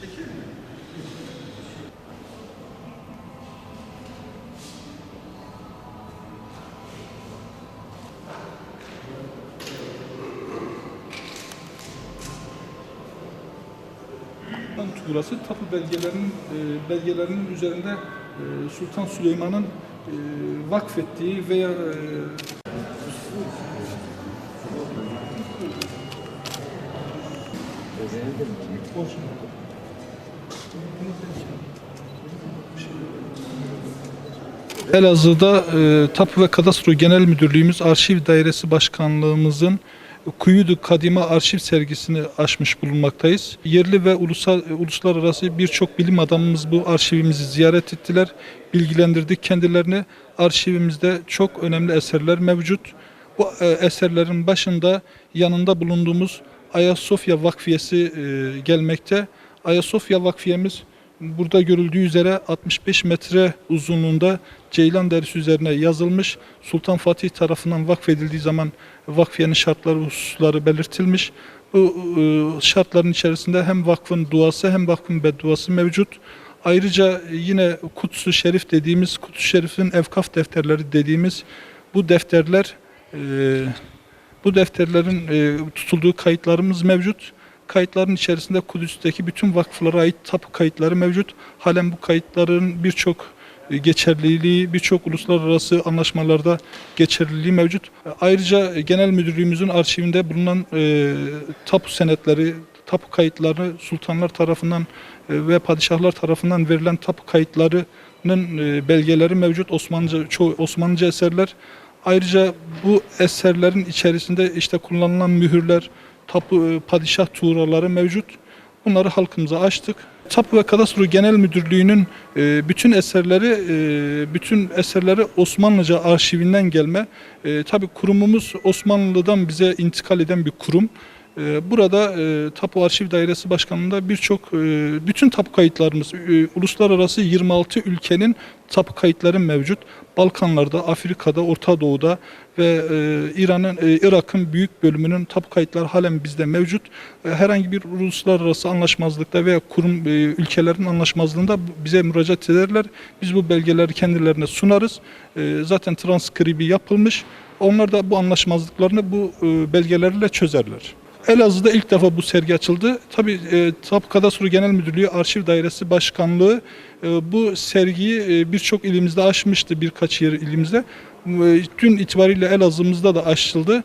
Sultan Tuğrası tapu belgelerinin e, belgelerinin üzerinde e, Sultan Süleyman'ın e, vakfettiği veya e, Elazığ'da e, Tapu ve Kadastro Genel Müdürlüğümüz Arşiv Dairesi Başkanlığımızın Kuyudu Kadime Arşiv sergisini açmış bulunmaktayız. Yerli ve ulusal, uluslararası birçok bilim adamımız bu arşivimizi ziyaret ettiler. Bilgilendirdik kendilerini. Arşivimizde çok önemli eserler mevcut. Bu e, eserlerin başında yanında bulunduğumuz Ayasofya Vakfiyesi e, gelmekte. Ayasofya Vakfiyemiz burada görüldüğü üzere 65 metre uzunluğunda ceylan derisi üzerine yazılmış. Sultan Fatih tarafından vakfedildiği zaman vakfiyenin şartları hususları belirtilmiş. Bu e, şartların içerisinde hem vakfın duası hem vakfın bedduası mevcut. Ayrıca yine Kutsu Şerif dediğimiz, Kutsu Şerif'in evkaf defterleri dediğimiz bu defterler e, bu defterlerin e, tutulduğu kayıtlarımız mevcut. Kayıtların içerisinde Kudüs'teki bütün vakıflara ait tapu kayıtları mevcut. Halen bu kayıtların birçok e, geçerliliği, birçok uluslararası anlaşmalarda geçerliliği mevcut. Ayrıca Genel Müdürlüğümüzün arşivinde bulunan e, tapu senetleri, tapu kayıtları sultanlar tarafından e, ve padişahlar tarafından verilen tapu kayıtlarının e, belgeleri mevcut. Osmanlıca çoğu Osmanlıca eserler. Ayrıca bu eserlerin içerisinde işte kullanılan mühürler, tapu e, padişah tuğraları mevcut. Bunları halkımıza açtık. Tapu ve Kadastro Genel Müdürlüğü'nün e, bütün eserleri e, bütün eserleri Osmanlıca arşivinden gelme. Tabii kurumumuz Osmanlı'dan bize intikal eden bir kurum. E, Burada e, Tapu Arşiv Dairesi Başkanlığı'nda birçok e, bütün tapu kayıtlarımız e, uluslararası 26 ülkenin tapu kayıtları mevcut. Balkanlarda, Afrika'da, Orta Doğu'da ve İran'ın, Irak'ın büyük bölümünün tapu kayıtları halen bizde mevcut. Herhangi bir uluslararası anlaşmazlıkta veya kurum ülkelerin anlaşmazlığında bize müracaat ederler. Biz bu belgeleri kendilerine sunarız. Zaten transkribi yapılmış. Onlar da bu anlaşmazlıklarını bu belgelerle çözerler. Elazığ'da ilk defa bu sergi açıldı. Tabii e, Tapu Kadastro Genel Müdürlüğü Arşiv Dairesi Başkanlığı e, bu sergiyi e, birçok ilimizde açmıştı, birkaç yer ilimizde. E, dün itibariyle Elazığ'ımızda da açıldı.